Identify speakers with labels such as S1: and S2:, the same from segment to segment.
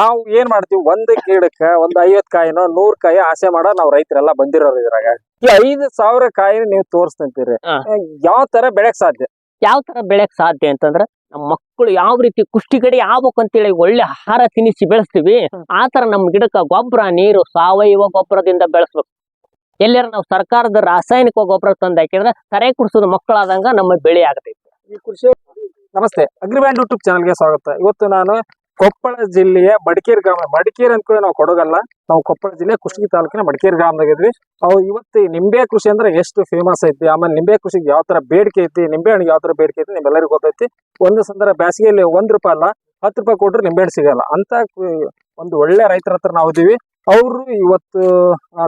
S1: ನಾವು ಏನ್ ಮಾಡ್ತೀವಿ? ಒಂದ್ ಗಿಡಕ್ಕ ಒಂದ್ ಐವತ್ ಕಾಯಿನೋ ನೂರ್ ಕಾಯಿ ಆಸೆ ಮಾಡೋ ನಾವ್ ರೈತರೆಲ್ಲ ಬಂದಿರೋರು ಇದ್ರಾಗ. ಈ ಐದ್ ಸಾವಿರ ಕಾಯಿನ ನೀವು ತೋರಿಸ್ತಂತೀರಿ. ಯಾವ ತರ ಬೆಳೆಕ್ ಸಾಧ್ಯ?
S2: ಯಾವ ತರ ಬೆಳೆಯಕ್ ಸಾಧ್ಯ ಅಂತಂದ್ರ ನಮ್ಮ ಮಕ್ಕಳು ಯಾವ ರೀತಿ ಕುಷ್ಟಿಗಡಿ ಆಗ್ಬೇಕು ಅಂತೇಳಿ ಒಳ್ಳೆ ಆಹಾರ ತಿನ್ನಿಸಿ ಬೆಳೆಸ್ತೀವಿ ಆ ತರ ನಮ್ ಗಿಡಕ್ಕ ಗೊಬ್ಬರ ನೀರು ಸಾವಯವ ಗೊಬ್ಬರದಿಂದ ಬೆಳೆಸ್ಬೇಕು. ಎಲ್ಲಾರ ನಾವು ಸರ್ಕಾರದ ರಾಸಾಯನಿಕ ಗೊಬ್ಬರ ತಂದ ಹಾಕಿದ್ರೆ ತರೆ ಕುಡಿಸೋದು ಮಕ್ಕಳಾದಂಗ ನಮ್ಮ ಬೆಳೆ ಆಗತೈತಿ.
S1: ನಮಸ್ತೆ ಅಗ್ರಿಬ್ಯಾಂಡ್ ಯೂಟ್ಯೂಬ್ ಚಾನಲ್ಗೆ ಸ್ವಾಗತ. ಇವತ್ತು ನಾನು ಕೊಪ್ಪಳ ಜಿಲ್ಲೆಯ ಮಡಿಕೇರಿ ಗ್ರಾಮ ಮಡಿಕೇರಿ ಅಂತ ನಾವು ಕೊಡಗಲ್ಲ ನಾವು ಕೊಪ್ಪಳ ಜಿಲ್ಲೆ ಕುಷ್ಟಗಿ ತಾಲೂಕಿನ ಮಡಿಕೇರಿ ಗ್ರಾಮದಾಗ ಇದ್ವಿ. ಅವು ಇವತ್ತು ನಿಂಬೆ ಕೃಷಿ ಅಂದ್ರೆ ಎಷ್ಟು ಫೇಮಸ್ ಐತಿ ಆಮೇಲೆ ನಿಂಬೆ ಕೃಷಿಗೆ ಯಾವ ತರ ಬೇಡಿಕೆ ಐತಿ ನಿಂಬೆ ಹಣ್ಣು ಯಾವ ತರ ಬೇಡಿಕೆ ಐತಿ ನಿಮ್ಮೆಲ್ಲರಿಗೂ ಗೊತ್ತೈತಿ. ಒಂದು ಸಂದರ್ಭ ಬೇಸಿಗೆಯಲ್ಲಿ ಒಂದ್ ರೂಪಾಯಿ ಅಲ್ಲ ಹತ್ತು ರೂಪಾಯಿ ಕೊಟ್ರೆ ನಿಂಬೆ ಹಣ್ಣು ಸಿಗಲ್ಲ. ಅಂತ ಒಂದು ಒಳ್ಳೆ ರೈತರ ಹತ್ರ ನಾವು ಇದೀವಿ. ಅವರು ಇವತ್ತು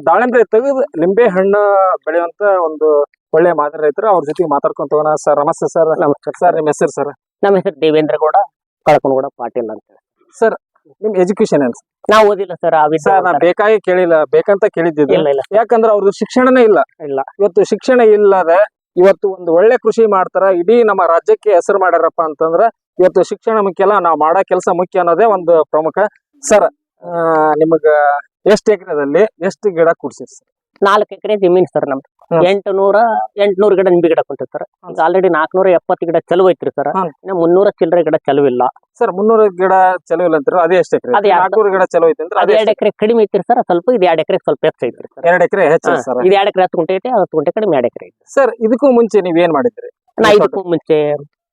S1: ದಾಳಿಂಬೆ ತೆಗೆದು ನಿಂಬೆ ಹಣ್ಣು ಬೆಳೆಯುವಂತ ಒಂದು ಒಳ್ಳೆ ಮಾದರಿ ರೈತರು. ಅವ್ರ ಜೊತೆಗೆ ಮಾತಾಡ್ಕೊಂತ ಹೋಗೋಣ ಸರ್ ನಮಸ್ತೆ ಸರ್.
S2: ನಮಸ್ಕಾರ
S1: ಸರ್ ನಿಮ್ಮ ಹೆಸರು ಸರ್?
S2: ನಮ್ಮ ಹೆಸರು ದೇವೇಂದ್ರ ಗೌಡ. ಕಳ್ಕೊಂಡ್ಗೌಡ ಪಾಟೀಲ್ ಅಂತ ಹೇಳಿ.
S1: ನಿಮ್ ಎಜುಕೇಶನ್ ಏನ್
S2: ನಾವು ಓದಿಲ್ಲ ಸರ್ ಆ
S1: ಸರ್ ನಾ ಬೇಕಾಗಿ ಕೇಳಿಲ್ಲ ಬೇಕಂತ ಕೇಳಿದ್ದಿದ್ದು.
S2: ಇಲ್ಲ ಇಲ್ಲ.
S1: ಯಾಕಂದ್ರೆ ಅವ್ರದ್ದು ಶಿಕ್ಷಣನೇ ಇಲ್ಲ.
S2: ಇಲ್ಲ.
S1: ಇವತ್ತು ಶಿಕ್ಷಣ ಇಲ್ಲದೆ ಇವತ್ತು ಒಂದು ಒಳ್ಳೆ ಕೃಷಿ ಮಾಡ್ತಾರ ಇಡೀ ನಮ್ಮ ರಾಜ್ಯಕ್ಕೆ ಹೆಸರು ಮಾಡ್ಯಾರಪ್ಪ ಅಂತಂದ್ರ ಇವತ್ತು ಶಿಕ್ಷಣ ಮುಖ್ಯ ಅಲ್ಲ ನಾವು ಮಾಡೋ ಕೆಲಸ ಮುಖ್ಯ ಅನ್ನೋದೇ ಒಂದು ಪ್ರಮುಖ. ಸರ್ ನಿಮಗ ಎಷ್ಟು ಎಕರೆದಲ್ಲಿ ಎಷ್ಟು ಗಿಡ ಕುಡ್ಸಿರಿ ಸರ್?
S2: ನಾಲ್ಕು ಎಕರೆ ಜಮೀನ್ ಸರ್ ನಮ್ದು. ಎಂಟು ನೂರ ಎಂಟ್ನೂರು ಗಿಡ ನಿಂಬೆ ಗಿಡ ಕುಂತಿರ್ತಾರ. ಈಗ ಆಲ್ರೆಡಿ ನಾಲ್ಕನೂರ ಎಪ್ಪತ್ತು ಗಿಡ ಚಲೋ ಐತ್ರಿ ಸರ್. ಇನ್ನ ಮುನ್ನೂರ ಚಿಲ್ಲರೆ ಗಿಡ ಚಲೋ ಇಲ್ಲ.
S1: ಸರ್ ಮುನ್ನೂರು ಗಿಡ ಚಲೋ ಇಲ್ಲ ಅಂತಾರೆ? ಅದೇ ಎಷ್ಟು ಎಕರೆ
S2: ಅದೇ ಎರಡು-
S1: ನಾಲ್ಕೂರು ಗಿಡ ಚಲೋ ಐತೆ ಅಂದ್ರೆ
S2: ಅದ್
S1: ಅದೇ
S2: ಎರಡ್ ಎಕರೆ ಕಡಿಮೆ ಐತ್ರಿ ಸರ್. ಸ್ವಲ್ಪ ಇದು ಎರಡ್ ಎಕರೆ ಸ್ವಲ್ಪ ಹೆಚ್ಚು ಐತ್ರಿ ಸರ್.
S1: ಎರಡು ಎಕರೆ ಹೆಚ್ಚು ಸರ್.
S2: ಇದು ಎರಡ್ ಎಕರೆ ಹತ್ತು ಗುಂಟೆ ಐತೆ ಹತ್ತು ಗುಂಟೆ ಕಡಿಮೆ ಎರಡ್ ಎಕರೆ ಐತೆ.
S1: ಸರ್ ಇದಕ್ಕೂ ಮುಂಚೆ ನೀವ್ ಏನ್ ಮಾಡಿದ್ರಿ?
S2: ನಾ ಇದಕ್ಕೂ ಮುಂಚೆ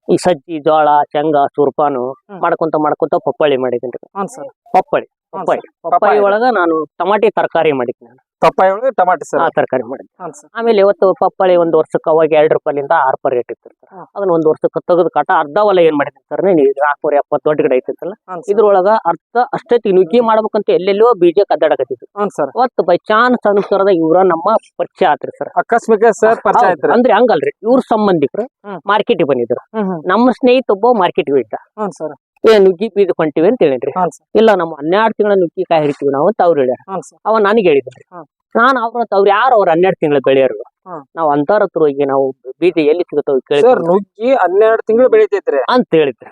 S2: ಈ ಸಜ್ಜಿ ಜೋಳ ಶೇಂಗಾ ಸುರ್ಪಾನು
S1: ಹ್ಮ್.
S2: ಮಾಡ್ಕೊಂತ ಮಾಡ್ಕೊಂತ ಪಪ್ಪಾಳಿ ಮಾಡಿದ್ದೀನಿ
S1: ಹಾಂ ಸರ್.
S2: ಪಪ್ಪಾಳಿ. ಪಪ್ಪಾಳಿ ಪಪ್ಪಾಳಿ. ಒಳಗ ನಾನು ಟಮಾಟಿ ತರಕಾರಿ ಮಾಡಿದ್ನಿ ನಾನು.
S1: ಪಪ್ಪಾಯಿ ಒಳಗೆ ಟಮಾಟಿ ಸರ್.
S2: ಆ ತರಕಾರಿ ಮಾಡಿದ್ದೆ.
S1: ಹಾಂ ಸರ್.
S2: ಆಮೇಲೆ ಇವತ್ತು ಪಪ್ಪಾಯಿ ಒಂದು ವರ್ಷಕ್ಕೆ ಅವಾಗ ಎರಡ್ ರೂಪಾಯಿಂದ ಆರು ರೂಪಾಯಿ ರೇಟ್ ಇತ್ತು ಸರ್ ಅದನ್ನ ಒಂದು ವರ್ಷಕ್ಕೆ ತೆಗೆದು ಕಾಟ ಅರ್ಧ ಹೊಲ ಏನ್ ಮಾಡಿದ್ದೀನಿ ಸರ್ ನಾಲ್ಕೂರ ಎಪ್ಪತ್ತು ದೊಡ್ಡ ಗಿಡ ಐತಿತ್ತಲ್ಲ ಇದ್ರೊಳಗ ಅರ್ಧ ಅಷ್ಟೇ ನುಗ್ಗಿ ಮಾಡ್ಬೇಕಂತ ಎಲ್ಲೆಲ್ಲೋ ಬೀಜ ಕದ್ದಾಡಕತ್ತಿತ್ತು
S1: ಹ್ಞೂ ಸರ್.
S2: ಅವತ್ತು ಬೈ ಚಾನ್ಸ್ ಅನುಸಾರದ ಇವ್ರ ನಮ್ಮ ಪರಿಚಯ ಆತ್ರಿ ಸರ್.
S1: ಅಕಸ್ಮಿಕ ಸರ್ ಪರಿಚಯ ಆಯ್ತು
S2: ಅಂದ್ರೆ ಹಂಗಲ್ರಿ ಇವ್ರ ಸಂಬಂಧಿಕರು
S1: ಮಾರ್ಕೆಟ್
S2: ಮಾರ್ಕೆಟಿಗೆ ಬಂದಿದ್ರು. ನಮ್ಮ ಸ್ನೇಹಿತ ಒಬ್ಬ ಮಾರ್ಕೆಟ್ ಹೋಯ್ತ
S1: ಸರ್.
S2: ನುಗ್ಗಿ ಬೀಜ ಕೊಂಟಿವಿ ಅಂತ ಹೇಳಿದ್ರಿ.
S1: ಹಾಂ ಸರ್.
S2: ಇಲ್ಲ ನಮ್ಮ ಹನ್ನೆರಡು ತಿಂಗಳ ನುಗ್ಗಿ ಕಾಯಿ ಹಿಡಿತೀವಿ ನಾವು ಅಂತ ಅವ್ರು ಹೇಳ್ಯಾರ.
S1: ಹಾಂ ಸರ್.
S2: ಅವ ನನಗೆ ಹೇಳಿದ್ರಿ.
S1: ಹ್ಮ್.
S2: ನಾನು ಅವ್ರ ಹತ್ರ ಅವ್ರು ಯಾರು ಅವ್ರ ಹನ್ನೆರಡು ತಿಂಗಳ ಬೆಳೆಯೋರು?
S1: ಹ್ಮ್.
S2: ನಾವು ಅಂತಾರ ಹತ್ರ ಹೋಗಿ ನಾವು ಬೀಜ ಎಲ್ಲಿ ಸಿಗುತ್ತೆ ಕೇಳಿ
S1: ಸರ್ ನುಗ್ಗಿ ಹನ್ನೆರಡು ತಿಂಗಳು ಬೆಳಿತೈತ್ರಿ.
S2: ಅಂತ ಹೇಳಿದ್ರಿ.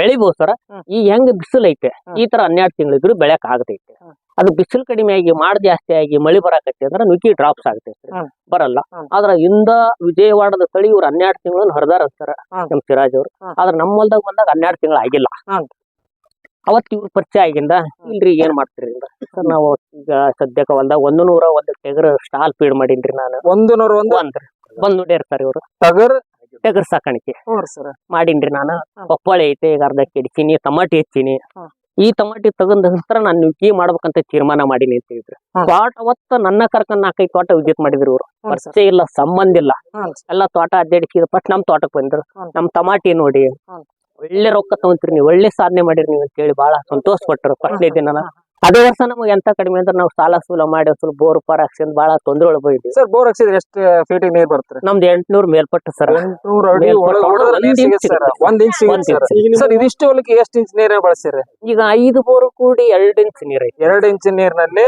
S2: ಬೆಳಿಬಹುದು ಸರ. ಈ ಹೆಂಗ್ ಬಿಸಿಲು ಐತೆ ಈ ತರ ಹನ್ನೆರಡು ತಿಂಗಳಿದ್ರು ಬೆಳೆಯಕ್ ಆಗತೈತೆ. ಅದು ಬಿಸಿಲು ಕಡಿಮೆ ಆಗಿ ಮಾಡ್ ಜಾಸ್ತಿ ಆಗಿ ಮಳಿ ಬರಾಕತ್ತೆ ಅಂದ್ರೆ ನುಗ್ಗಿ ಡ್ರಾಪ್ಸ್
S1: ಆಗತೈತ್ರಿ.
S2: ಬರಲ್ಲ. ಆದ್ರ ಇಂದ ವಿಜಯವಾಡದ ತಳಿ ಇವ್ರು ಹನ್ನೆರಡು ತಿಂಗಳು ಹರಿದಾರ ಅಂತಾರ. ನಮ್ ಸಿರಾಜ್ ಅವ್ರು. ಆದ್ರ ನಮ್ಮ ಹೊಲ್ದಾಗ ಬಂದಾಗ ಹನ್ನೆರಡು ತಿಂಗಳು ಆಗಿಲ್ಲ.
S1: ಹ್ಮ್.
S2: ಅವತ್ ಇವ್ರ ಪರಿಚಯ ಆಗಿಂದ ಇಲ್ರಿ ಏನ್ ಮಾಡ್ತೀರಿ ಸರ್ ನಾವು ಈಗ ಸದ್ಯಕ್ಕೆ ಹೊಲ್ದಾಗ ಒಂದು ನೂರ ಒಂದು ಟೆಗರ್ ಸ್ಟಾಲ್ ಫೀಡ್ ಮಾಡಿನ್ರಿ ನಾನು.
S1: ಒಂದು ನೂರ ಒಂದು?
S2: ಬಂದ್ ನೋಡ್ಯಾರ ಸರ್ ಇವರು.
S1: ಟಗರ್?
S2: ಟೆಗರ್ ಸಾಕಾಣಿಕೆ.
S1: ಮಾಡಿನ್ರಿ ಸರ್.
S2: ಮಾಡೀನ್ರಿ ನಾನು. ಪಪ್ಪಾಳಿ ಐತೆ ಈಗ ಅರ್ಧ ಕೆಡಿಸೀನಿ ಟಮಾಟಿ ಹೆಚ್ಚೀನಿ. ಈ ಟಮಾಟಿ ತಗೊಂಡ ನಂತರ ನಾನು ನುಗ್ಗಿ ಮಾಡ್ಬೇಕಂತ ತೀರ್ಮಾನ ಮಾಡೀನಿ ಅಂತ ಹೇಳಿದ್ರು. ತೋಟ ಅವತ್ತ ನನ್ನ ಕರ್ಕೊಂಡ್ ನಾಲ್ಕೈದು ತೋಟ ವಿಸಿಟ್ ಮಾಡಿದ್ರು ಇವ್ರು. ಪರಿಚಯ ಇಲ್ಲ ಸಂಬಂಧ ಇಲ್ಲ. ಎಲ್ಲಾ ತೋಟ ಅಡ್ಡಾಡಿಸಿದ್ರು ಫಸ್ಟ್ ನಮ್ ತೋಟಕ್ ಬಂದ್ರು. ನಮ್ ಟಮಾಟಿ ನೋಡಿ. ಒಳ್ಳೆ ರೊಕ್ಕ ತಗೊಂತೀರಿ ನೀವು ಒಳ್ಳೆ ಸಾಧನೆ ಮಾಡಿರಿ ನೀವು ಅಂತ ಹೇಳಿ ಬಹಳ ಸಂತೋಷ ಪಟ್ಟರು ಫಸ್ಟ್ನೇ ದಿನ ಅದೇ ವರ್ಷ ನಮಗೆ ಎಂತ ಕಡಿಮೆ ಅಂದ್ರೆ ನಾವು ಸಾಲ ಸೂಲ ಮಾಡಿ ಸ್ವಲ್ಪ ಬೋರ್ ಪಾರ್ ಹಾಕ್ಸಿಂದ ಬಹಳ ತೊಂದರೆ ಒಳಗೋಗಿದ್ವಿ
S1: ಸರ್ ಬೋರ್ ಹಾಕ್ಸಿದ್ರೆ ಎಷ್ಟು ಫೀಟ್ ನೀರ್ ಬರ್ತಾರೆ
S2: ನಮ್ದು ಎಂಟ್ನೂರ್ ಮೇಲ್ಪಟ್ಟು ಸರ್.
S1: ಸರ್. ಇದಿಷ್ಟು ಹೊಲಕ್ಕೆ ಎಷ್ಟು ಇಂಚ್ ನೀರೇ ಬಳಸಿರಿ
S2: ಈಗ ಐದು ಬೋರ್ ಕೂಡಿ ಎರಡು ಇಂಚ್ ನೀರ್
S1: ಎರಡು ಇಂಚ್ ನೀರಿನಲ್ಲಿ.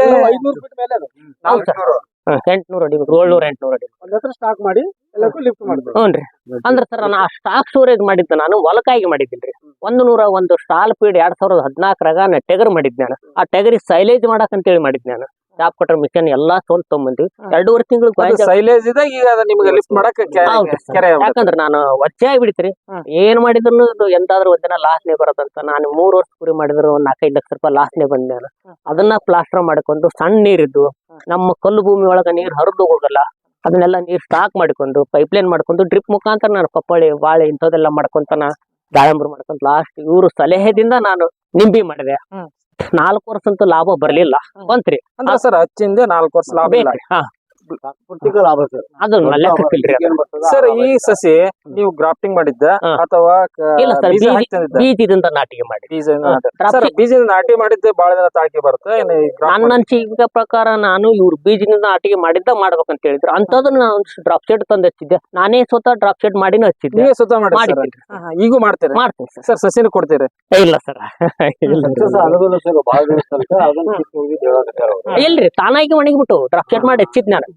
S2: ಎಂಟ್ನೂರ್ ಅಡಿ ಏಳ್ನೂರ ಅಡಿ ಅಡಿ
S1: ಸ್ಟಾಕ್ ಮಾಡಿ ಎಲ್ಲಕ್ಕೂ ಲಿಫ್ಟ್ ಮಾಡ್ತಾರೆ
S2: ಹ್ಞೂನ್ರಿ ಅಂದ್ರ ಸರ್ ನಾನು ಸ್ಟಾಕ್ ಸ್ಟೋರೇಜ್ ಮಾಡಿದ್ದೆ ನಾನು ಹೊಲಕಾಗಿ ಮಾಡಿದ್ದೀನಿ ಒಂದು ನೂರ ಒಂದು ಸ್ಟಾಲ್ ಪೀಡ್ ಎರಡ್ ಸಾವಿರದ ಹದಿನಾಲ್ಕರಾಗ ನಾ ಟೆಗರ್ ಮಾಡಿದ್ದೆ ನಾನು. ಆ ಟೆಗರಿ ಸೈಲೇಜ್ ಮಾಡಕ್ ಅಂತೇಳಿ ಮಾಡಿದ್ ನಾನು. ಟಾಪ್ ಕಟರ್ ಮಿಷನ್ ಎಲ್ಲಾ ಸೋಲ್ ತಗೊಂಡ್ಬಂದ್ವಿ ಎರಡೂವರೆ ತಿಂಗಳು
S1: ಸೈಲೇಜ್ ಇದೆ ಈಗ ನಿಮ್ಗೆ ಲಿಫ್ಟ್ ಮಾಡಕ್.
S2: ಯಾಕಂದ್ರೆ ನಾನು ಒಚ್ಚಾಗಿ ಆಗಿಬಿಡ್ತೀರಿ. ಏನ್ ಮಾಡಿದ್ರು ಎಂತಾದ್ರೂ ಒಂದಿನ ಲಾಸ್ನೇ ಬರೋದಂತ ನಾನು ಮೂರ್ ವರ್ಷ ಕುರಿ ಮಾಡಿದ್ರು ಒಂದ್ ನಾಲ್ಕೈದು ಲಕ್ಷ ರೂಪಾಯಿ ಲಾಸ್ನೇ ಬಂದೆ ನಾನು. ಅದನ್ನ ಪ್ಲಾಸ್ಟರ್ ಮಾಡ್ಕೊಂಡು ಸಣ್ಣ ನೀರಿದ್ದು ನಮ್ಮ ಕಲ್ಲು ಭೂಮಿ ಒಳಗ ನೀರ್ ಹರಿದು ಹೋಗಲ್ಲ. ಅದನ್ನೆಲ್ಲ ನೀರ್ ಸ್ಟಾಕ್ ಮಾಡ್ಕೊಂಡು ಪೈಪ್ಲೈನ್ ಮಾಡ್ಕೊಂಡು ಡ್ರಿಪ್ ಮುಖಾಂತರ ನಾನು ಪಪ್ಪಾಳಿ ಬಾಳೆ ಇಂಥದೆಲ್ಲ ಮಾಡ್ಕೊಂತ ನಾ ದಾಳಂಬ್ರಿ ಮಾಡ್ಕೊಂತ ಲಾಸ್ಟ್ ಇವ್ರು ಸಲಹೆದಿಂದ ನಾನು ನಿಂಬಿ ಮಾಡಿದೆ. ನಾಲ್ಕು ವರ್ಷ ಅಂತೂ ಲಾಭ ಬರ್ಲಿಲ್ಲ. ಬಂತ್ರಿ.
S1: ಅಂದ್ರೆ ಸರ್ ಹಚ್ಚಿಂದ ನಾಲ್ಕು ವರ್ಷ ಲಾಭ ಇಲ್ಲ.
S2: ಅದು ಲೆಕ್ಕಕ್ಕಿಲ್ರಿ ಅದು.
S1: ಸರ್ ಈ ಸಸಿ ನೀವು ಗ್ರಾಫ್ಟಿಂಗ್ ಮಾಡಿದ್ದ
S2: ಹಾ.
S1: ಅಥವಾ ಕ-
S2: ಇಲ್ಲ sir,
S1: ಬೀಜ
S2: ಬೀಜ-
S1: ಹಾಕಿ ತಂದಿದ್ದ?
S2: ಬೀಜದಿಂದ ನಾಟಿಗೆ ಮಾಡಿ
S1: ನಾಟಿ.
S2: ದ್ರಾಕ್ಷಿ-
S1: ಸರ್ ಬೀಜದ ನಾಟಿ ಮಾಡಿದ್ದೆ ಬಹಳ ದಿನ ತಾಳ್ಕೆ ಬರುತ್ತೆ ಏನು ಈ graft
S2: ನನ್ನ ಅನಿಸಿಕೆ ಪ್ರಕಾರ ನಾನು ಇವ್ರು ಬೀಜದಿಂದ ಆಟಿಗೆ ಮಾಡಿದ್ದ ಮಾಡ್ಬೇಕಂತ ಹೇಳಿದ್ರು. ಅಂತದನ್ನ ನಾನು ಡ್ರಾಪ್ ಶೆಡ್ ತಂದು ಹಚ್ಚಿದ್ದೆ. ನಾನೇ ಸ್ವತಃ ಡ್ರಾಪ್ ಶೆಡ್ ಮಾಡಿನೂ ಹಚ್ಚಿದ್ದೆ.
S1: ನೀವೇ ಸ್ವತಃ ಮಾಡಿ ಸರ್.
S2: ಮಾಡಿದ್ದೀನಿ
S1: ಹಾ, ಹಾ, ಈಗೂ ಮಾಡ್ತೀರಿ?
S2: ಮಾಡ್ತೀನಿ ಸರ್.
S1: ಸರ್ ಸಸಿನ ಕೊಡ್ತೀರಿ?
S2: ಇಲ್ಲ ಸರ್. ಇಲ್ರಿ ತಾನಾಗಿ ಒಣಗಿಬಿಟ್ಟು ಡ್ರಾಪ್ ಶೆಡ್ ಮಾಡಿ ಹಚ್ಚಿದ್ ನಾನು.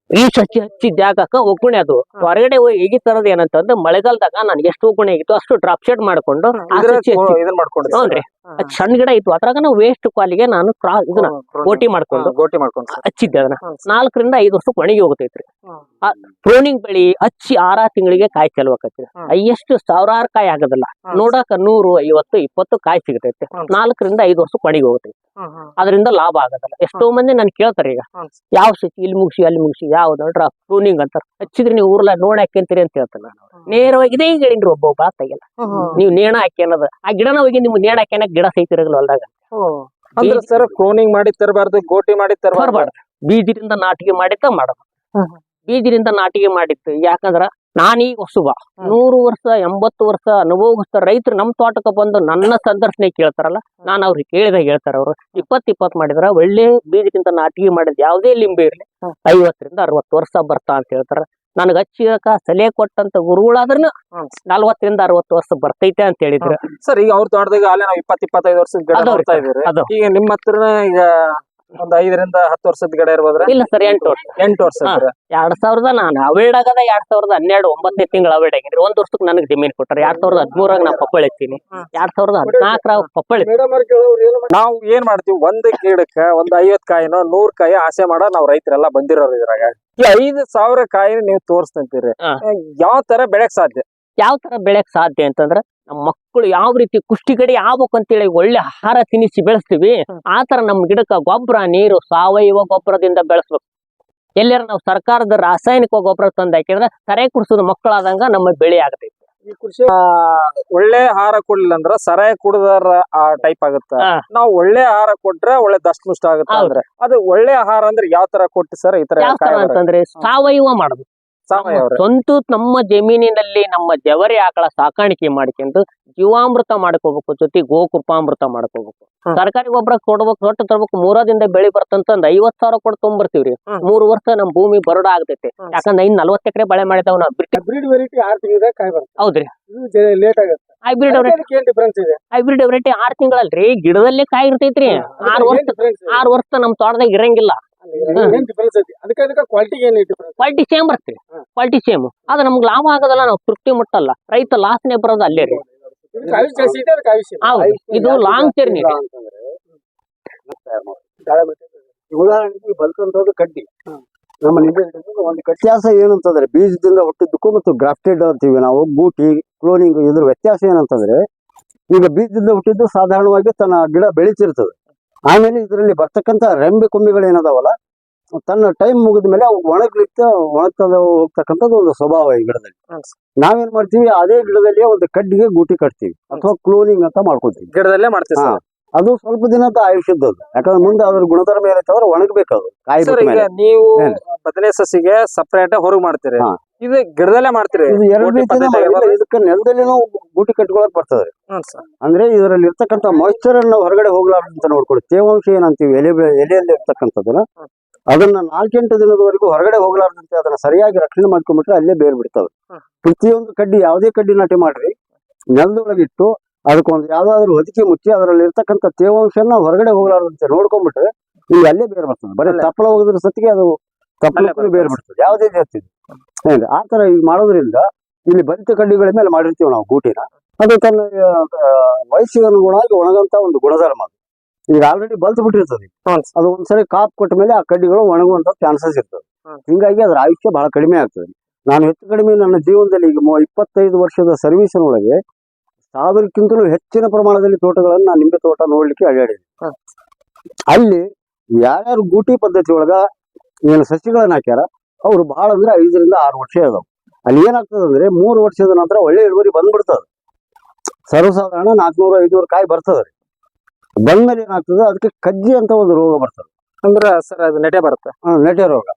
S2: ಈ ಸಸಿ ಹಚ್ಚಿ ಜಾಗಕ್ಕ ಒಗ್ಗುಣೆ ಅದು ಹೊರಗಡೆ ಹೋಗಿ ಹೇಗಿ ತರದ್ ಏನಂತಂದ್ರೆ ಮಳೆಗಾಲದಾಗ ನನ್ಗೆ ಎಷ್ಟು ಒಗ್ಗುಣೆ ಆಗಿತ್ತು ಅಷ್ಟು ಡ್ರಾಪ್ ಶೇಡ್ ಮಾಡ್ಕೊಂಡು ಆ ಸಸಿ ಹಚ್ಚಿ
S1: ಇದನ್ನ
S2: ಅದ್ ಸಣ್ಣ ಗಿಡ ಇತ್ತು ಅದ್ರಾಗ ವೇಸ್ಟ್ ಕಾಲಿಗೆ ನಾನು ಕ್ರಾ ಇದನ್ನ ಗೋಟಿ ಮಾಡ್ಕೊಂಡು
S1: ಗೋಟಿ ಮಾಡ್ಕೊಂಡು.
S2: ಹಚ್ಚಿದ್ದೆ ಅದನ್ನ
S1: ಹ್ಮ್.
S2: ನಾಲ್ಕರಿಂದ ಐದು ವರ್ಷಕ್ಕೆ ಒಣಗಿ ಹೋಗ್ತೈತ್ರಿ
S1: ಹ್ಮ್.
S2: ಪ್ರೂನಿಂಗ್ ಬೆಳಿ ಹಚ್ಚಿ ಆರಾ ತಿಂಗಳಿಗೆ ಕಾಯಿ ಚೆಲ್ಬೇಕತ್ರಿ
S1: ಹ್ಮ್.
S2: ಎಷ್ಟು ಸಾವಿರಾರು ಕಾಯಿ ಆಗೋದಿಲ್ಲ
S1: ಹ್ಮ್.
S2: ನೋಡಾಕ ನೂರು ಐವತ್ತು ಇಪ್ಪತ್ತು ಕಾಯಿ ಸಿಗತೈತೆ
S1: ಹ್ಮ್.
S2: ನಾಲ್ಕರಿಂದ ಐದು ವರ್ಷಕ್ಕೆ ಒಣಗಿ ಹೋಗ್ತೈತಿ. ಅದರಿಂದ ಲಾಭ ಆಗೋದಿಲ್ಲ ಎಷ್ಟೋ ಮಂದಿ ನನ್ ಕೇಳ್ತಾರೆ ಈಗ
S1: ಹ್ಮ್.
S2: ಯಾವ ಸಸಿ ಇಲ್ಲಿ ಮುಗಿಸಿ ಅಲ್ಲಿ ಮುಗಿಸಿ ಯಾವ್ದು ನೋಡ್ರ ಪ್ರೂನಿಂಗ್ ಅಂತಾರ. ಹಚ್ಚಿದ್ರೆ ನೀವು ಊರ್ಲ ನೋಣ ಹಾಕ್ಯಂತೀರಿ ಅಂತ ಹೇಳ್ತಾನೆ ನಾನು. ನೇರವಾಗಿ ಇದೇ ಹೇಳಿನ್ರಿ ಒಬ್ಬ ಒಬ್ಬ ತೆಗಿಲ್ಲ. ನೀವು ನೇಣ ಹಾಕಿ ಅನ್ನೋದು. ಆ ಗಿಡನ ಹೋಗಿ ನಿಮ್ಗೆ ನೇಣ ಹಾಕ್ಯಾನ ಗಿಡ ಸೈತಿರಗಲ್ಲ ಹೊಲ್ದಾಗ.
S1: ಅಂದ್ರೆ ಸರ್ ಕ್ಲೋನಿಂಗ್ ಮಾಡಿ ತರಬಾರ್ದು ಗೋಟಿ ಮಾಡಿ ತರಬಾರ್ದು?
S2: ಬೀಜದಿಂದ ನಾಟಿಗೆ ಮಾಡಿದ್ದ ಮಾಡೋದು. ಬೀಜದಿಂದ ನಾಟಿಗೆ ಮಾಡಿತ್ತು. ಯಾಕಂದ್ರ ನಾನೀಗ ಹೊಸುಬ. ನೂರು ವರ್ಷ ಎಂಬತ್ತು ವರ್ಷ ಅನುಭವಿಸ್ತಾರ ರೈತರು ನಮ್ ತೋಟಕ್ಕೆ ಬಂದು ನನ್ನ ಸಂದರ್ಶನ ಕೇಳ್ತಾರಲ್ಲ ನಾನು ಅವ್ರಿಗೆ ಕೇಳಿದಾಗ ಹೇಳ್ತಾರ ಅವ್ರು. ಇಪ್ಪತ್ ಇಪ್ಪತ್ ಮಾಡಿದ್ರ ಒಳ್ಳೆ ಬೀಜದಿಂದ ನಾಟಿಗೆ ಮಾಡಿದ ಯಾವುದೇ ಲಿಂಬೆ ಇರ್ಲಿ. ಐವತ್ತರಿಂದ ಅರವತ್ತು ವರ್ಷ ಬರ್ತಾ ಅಂತ ಹೇಳ್ತಾರ. ನನಗೆ ಹಚ್ಚಿಕ ಸಲಹೆ ಕೊಟ್ಟಂತ ಗುರುಗಳಾದ್ರೂ ನಲವತ್ತರಿಂದ ಅರವತ್ತು ವರ್ಷ ಬರ್ತೈತೆ ಅಂತ ಹೇಳಿದ್ರು.
S1: ಸರ್ ಈಗ ಅವ್ರ ತೋಟದಾಗ ಅಲ್ಲೇ ನಾವು ಇಪ್ಪತ್ ಇಪ್ಪತ್ತೈದು
S2: ವರ್ಷ
S1: ಈಗ ನಿಮ್ಮ ಹತ್ರನ ಈಗ ಒಂದ್ ಐದರಿಂದ ಹತ್ತು ವರ್ಷದ ಗಿಡ ಇರ್ಬೋದ್ರ?
S2: ಇಲ್ಲ ಸರ್ ಎಂಟು ವರ್ಷ.
S1: ಎಂಟು ವರ್ಷ
S2: ಹಾ. ಎರಡ್ ಸಾವಿರದ ನಾನು ಅವೇಡ್ ಆಗದ ಎರಡ್ ಸಾವಿರದ ಹನ್ನೆರಡು ಒಂಬತ್ತನೇ ತಿಂಗಳು ಅವೇಡ್ ಆಗಿದ್ರಿ. ಒಂದ್ ವರ್ಷಕ್ಕೆ ನನಗೆ ಜಮೀನ್ ಕೊಟ್ಟಾರ. ಎರಡ್ ಸಾವಿರದ ಹದಿಮೂರಾಗ ನಾ ಪಪ್ಪಳ ಎತ್ತೀನಿ. ಎರಡ್ ಸಾವಿರದ ಹದಿನಾಲ್ಕರ ಪಪ್ಪಳ
S1: ನಾವು ಏನ್ ಮಾಡ್ತೀವಿ? ಒಂದ್ ಗಿಡಕ್ಕ ಒಂದ್ ಐವತ್ ಕಾಯಿನೋ ನೂರ್ ಕಾಯಿ ಆಸೆ ಮಾಡೋ ನಾವ್ ರೈತರೆಲ್ಲ ಬಂದಿರೋರು ಇದ್ರಾಗ. ಈ ಐದ್ ಸಾವಿರ ಕಾಯಿನ ನೀವು ತೋರಿಸ್ತಂತೀರಿ
S2: ಹಾ.
S1: ಯಾವ ತರ ಬೆಳೆಕ್ ಸಾಧ್ಯ?
S2: ಯಾವ ತರ ಬೆಳೆಕ್ ಸಾಧ್ಯ ಅಂತಂದ್ರ ನಮ್ಮ ಮಕ್ಕಳು ಯಾವ ರೀತಿ ಕುಷ್ಟಿಗಡಿ ಆಗ್ಬೇಕು ಅಂತೇಳಿ ಒಳ್ಳೆ ಆಹಾರ ತಿನ್ನಿಸಿ ಬೆಳೆಸ್ತೀವಿ. ಆ ತರ ನಮ್ ಗಿಡಕ್ಕ ಗೊಬ್ಬರ ನೀರು ಸಾವಯವ ಗೊಬ್ಬರದಿಂದ ಬೆಳೆಸ್ಬೇಕು ಎಲ್ಲಾರ ನಾವು ಸರ್ಕಾರದ ರಾಸಾಯನಿಕ ಗೊಬ್ಬರ ತಂದ ಹಾಕಿದ್ರೆ ಸರೈ ಕುಡಿಸೋದು ಮಕ್ಕಳಾದಂಗ ನಮ್ಮ ಬೆಳೆ ಆಗತೈತಿ
S1: ಈ ಕೃಷಿ ಒಳ್ಳೆ ಆಹಾರ ಕೊಡ್ಲಿಲ್ಲ ಅಂದ್ರ ಸರಾಯ ಕುಡ್ದಾರ ಆ ಟೈಪ್ ಆಗುತ್ತೆ. ನಾವು ಒಳ್ಳೆ ಆಹಾರ ಕೊಟ್ರೆ ಒಳ್ಳೆ ದಷ್ಟಪುಷ್ಟ ಆಗುತ್ತೆ
S2: ಹೌದು.
S1: ಅಂದ್ರೆ ಅದು ಒಳ್ಳೆ ಆಹಾರ ಅಂದ್ರೆ ಯಾವ ತರ ಕೊಟ್ಟು ಸರ್ ಈ ತರ
S2: ಅಂತಂದ್ರೆ ಸಾವಯವ ಮಾಡೋದು. ಸ್ವಂತ ನಮ್ಮ ಜಮೀನಿನಲ್ಲಿ ನಮ್ಮ ಜವರಿ ಆಕಳ ಸಾಕಾಣಿಕೆ ಮಾಡ್ಕೊಂಡು ಜೀವಾಮೃತ ಮಾಡ್ಕೋಬೇಕು ಜೊತೆ ಗೋಕೃಪಾಮೃತ ಮಾಡ್ಕೋಬೇಕು. ಸರ್ಕಾರಿ ಗೊಬ್ಬರ ಕೊಡ್ಬೇಕು ರೊಟ್ಟ ತರ್ಬೇಕು ಮೂರದಿಂದ ಬೆಳಿ ಬರ್ತಂತ ಒಂದ್ ಐವತ್ ಸಾವಿರ ಕೊಡ್ ತೊಗೊಂಬರ್ತೀವ್ರಿ
S1: ಮೂರು
S2: ಮೂರ್ ವರ್ಷ ನಮ್ ಭೂಮಿ ಬರಡ ಆಗ್ತೈತೆ. ಯಾಕಂದ್ರೆ ಇನ್ ನಲ್ವತ್ ಎಕರೆ ಬಳೆ ಮಾಡಿದಾವ್ ನಾವು
S1: ಬ್ರೀಡ್ ವೆರೈಟಿ ಆರು ತಿಂಗಳ ಕಾಯಿ ಬರುತ್ತೆ
S2: ಹೌದ್ರಿ.
S1: ಇದು ಲೇಟ್ ಆಗುತ್ತೆ.
S2: ಹೈಬ್ರಿಡ್
S1: ಏನ್ ಡಿಫ್ರೆನ್ಸ್ ಇದೆ?
S2: ಹೈಬ್ರಿಡ್ ವೆರೈಟಿ ಆರ್ ತಿಂಗಳಲ್ರಿ ಗಿಡದಲ್ಲೇ ಕಾಯಿ ಇರ್ತೈತ್ರಿ. ಆರ್ ವರ್ಷ ಆರ್ ವರ್ಷ ನಮ್ ತೋಟದಾಗ ಇರಂಗಿಲ್ಲ.
S1: ಕ್ವಾಲಿಟಿ ಏನ್ ಡಿಫ್ರೆನ್ಸ್
S2: ಕ್ವಾಲಿಟಿ ಸೇಮ್ ಬರ್ತೀವಿ ಕ್ವಾಲಿಟಿ ಸೇಮ್ ಆದ್ರೆ ನಮ್ಗೆ ಲಾಭ ಆಗೋದಲ್ಲ ನಾವು ತೃಪ್ತಿ ಮುಟ್ಟಲ್ಲ. ರೈತ ಲಾಸ್ನೇ ಬರೋದು ಅಲ್ಲೇ ರೀ.
S1: ಇದೆ
S2: ಲಾಂಗ್ ಜರ್ನಿ ಅಂತಂದ್ರೆ
S3: ಉದಾಹರಣೆಗೆ ಬಲ್ಕಂತದ್ದು ಕಡ್ಡಿ. ನಮ್ಮ ಒಂದು ವ್ಯತ್ಯಾಸ ಏನಂತಂದ್ರೆ ಬೀಜದಿಂದ ಹುಟ್ಟಿದ್ದಕ್ಕೂ ಮತ್ತು ಗ್ರಾಫ್ಟೆಡ್ ಅಂತೀವಿ ನಾವು ಗೂಟಿ ಕ್ಲೋನಿಂಗ್ ಇದ್ರ ವ್ಯತ್ಯಾಸ ಏನಂತಂದ್ರೆ ಈಗ ಬೀಜದಿಂದ ಹುಟ್ಟಿದ್ದು ಸಾಧಾರಣವಾಗಿ ತನ್ನ ಗಿಡ ಬೆಳೀತಿರ್ತದೆ. ಆಮೇಲೆ ಇದರಲ್ಲಿ ಬರ್ತಕ್ಕಂಥ ರೆಂಬೆ ಕೊಂಬೆಗಳು ಏನದಾವಲ್ಲ ತನ್ನ ಟೈಮ್ ಮುಗಿದ ಮೇಲೆ ಅವು ಒಣಗ್ಲಿಕ್ಕೆ ಒಣಗ್ತದ ಹೋಗ್ತಕ್ಕಂಥದ್ದು ಒಂದು ಸ್ವಭಾವ ಈ ಗಿಡದಲ್ಲಿ. ನಾವೇನ್ ಮಾಡ್ತೀವಿ ಅದೇ ಗಿಡದಲ್ಲಿ ಒಂದು ಕಡ್ಡಿಗೆ ಗೂಟಿ ಕಟ್ತೀವಿ ಅಥವಾ ಕ್ಲೋನಿಂಗ್ ಅಂತ ಮಾಡ್ಕೊತೀವಿ.
S1: ಗಿಡದಲ್ಲೇ ಮಾಡ್ತೀವಿ
S3: ಅದು ಸ್ವಲ್ಪ ದಿನ ಆಯುಷ್ಯದ್ದು ಯಾಕಂದ್ರೆ ಮುಂದೆ ಅದ್ರ ಗುಣಧರ್ಮ ಏನೈತಂದ್ರೆ ಒಣಗ್ಬೇಕು ಅದು ಕಾಯಿ
S1: ಸರ್
S3: ಬಿಟ್ಟ
S1: ಈಗ
S3: ಮೇಲೆ
S1: ನೀವು
S3: ಏನ್?
S1: ಬದನೆ ಸಸಿಗೆ ಸಪರೇಟ್ ಹೊರಗ್ ಮಾಡ್ತೀರಿ
S3: ಹಾ.
S1: ಇದು ಗಿಡದಲ್ಲೇ ಮಾಡ್ತೀರಿ
S3: ಇದು ಎರಡು ರೀತಿಯಿಂದ
S1: ಪದ್ಧತಿ.
S3: ಇದಕ್ಕೆ ನೆಲದಲ್ಲಿ ಗೂಟಿ ಕಟ್ಕೊಳಕ್ ಬರ್ತದ್ರಿ
S1: ಹ್ಮ್
S3: ಅಂದ್ರೆ ಇದರಲ್ಲಿ ಇರ್ತಕ್ಕಂಥ ಮಾಯಿಶ್ಚರ್ ಅನ್ನ ಹೊರಗಡೆ ಹೋಗ್ಲಾರ್ದಂತ ನೋಡ್ಕೊಳ್ಳಿ ತೇವಾಂಶ ಏನಂತೀವಿ ಎಲೆ ಬೆ- ಎಲೆಯಲ್ಲಿ ಇರ್ತಕ್ಕಂಥದ್ದನ್ನ. ಅದನ್ನ ನಾಲ್ಕೆಂಟು ದಿನದವರೆಗೂ ಹೊರಗಡೆ ಹೋಗ್ಲಾರ್ದಂತೆ ಅದನ್ನ ಸರಿಯಾಗಿ ರಕ್ಷಣೆ ಮಾಡ್ಕೊಂಡ್ಬಿಟ್ರೆ ಅಲ್ಲೇ ಬೇರ್ ಬಿಡ್ತವೆ
S1: ಹ್ಮ್.
S3: ಪ್ರತಿಯೊಂದು ಕಡ್ಡಿ ಯಾವುದೇ ಕಡ್ಡಿ ನಾಟಿ ಮಾಡ್ರಿ ನೆಲದೊಳಗಿಟ್ಟು ಅದಕ್ಕೊಂದು ಯಾವ್ದಾದ್ರು ಹೊದಿಕೆ ಮುಚ್ಚಿ ಅದರಲ್ಲಿ ಇರ್ತಕ್ಕಂಥ ತೇವಾಂಶನ ಹೊರಗಡೆ ಹೋಗಲಾರದಂತೆ ನೋಡ್ಕೊಂಡ್ಬಿಟ್ರೆ ನೀವು ಅಲ್ಲೇ ಬೇರೆ ಬರ್ತದೆ. ಬರೀ. ತಪ್ಪಲ ಹೋಗಿದ್ರ ಸತ್ತಿಗೆ ಅದು ತಪ್ಪಲ ಬೇರೆ ಬಿಡ್ತದೆ ಯಾವುದೇ ಜಾಸ್ತಿ ಆ ತರ ಈಗ ಮಾಡೋದ್ರಿಂದ ಇಲ್ಲಿ ಬಲಿತ ಕಡ್ಡಿಗಳ ಮೇಲೆ ಮಾಡಿರ್ತೀವಿ ನಾವು ಗೂಟಿನ. ಅದು ತನ್ನ ವಯಸ್ಸಿಗೆ ಅನುಗುಣವಾಗಿ ಒಣಗಂತ ಒಂದು ಗುಣಧರ್ಮ ಅದು. ಈಗ ಆಲ್ರೆಡಿ ಬಲ್ತ್ ಬಿಟ್ಟಿರ್ತದೆ. ಅದು ಒಂದ್ಸರಿ ಕಾಪ್ ಕೊಟ್ಟ ಮೇಲೆ ಆ ಕಡ್ಡಿಗಳು ಒಣಗುವಂತ ಚಾನ್ಸಸ್ ಇರ್ತದೆ ಹಿಂಗಾಗಿ ಅದ್ರ ಆಯುಷ್ಯ ಬಹಳ ಕಡಿಮೆ ಆಗ್ತದೆ. ನಾನು ಹೆಚ್ಚು ಕಡಿಮೆ ನನ್ನ ಜೀವನದಲ್ಲಿ ಈಗ ಇಪ್ಪತ್ತೈದು ವರ್ಷದ ಸರ್ವಿಸಿನೊಳಗೆ ಸಾವಿರಕ್ಕಿಂತಲೂ ಹೆಚ್ಚಿನ ಪ್ರಮಾಣದಲ್ಲಿ ತೋಟಗಳನ್ನ ನಾನು ನಿಂಬೆ ತೋಟ ನೋಡ್ಲಿಕ್ಕೆ ಅಡ್ಡಾಡಿದೆ. ಅಲ್ಲಿ ಯಾರ್ಯಾರು ಗೂಟಿ ಪದ್ಧತಿ ಒಳಗ ಏನು ಸಸಿಗಳನ್ನ ಹಾಕ್ಯಾರ ಅವ್ರು ಬಹಳ ಅಂದ್ರೆ ಐದರಿಂದ ಆರು ವರ್ಷ ಅದಾವ ಅಲ್ಲಿ ಏನಾಗ್ತದೆ ಅಂದ್ರೆ ಮೂರು ವರ್ಷದ ನಂತರ ಒಳ್ಳೆ ಇಳುವರಿ ಬಂದ್ಬಿಡ್ತದೆ. ಸರ್ವಸಾಧಾರಣ ನಾಲ್ಕುನೂರು ಐದುನೂರು ಕಾಯಿ ಬರ್ತದೆ ರೀ. ಬಂದ್ಮೇಲೆ ಏನಾಗ್ತದೆ ಅದಕ್ಕೆ ಕಜ್ಜಿ ಅಂತ ಒಂದು ರೋಗ ಬರ್ತದೆ.
S1: ಅಂದ್ರ ಸರ್ ಅದು ನೆಟೆ ಬರುತ್ತೆ.
S3: ನೆಟೆ ರೋಗ.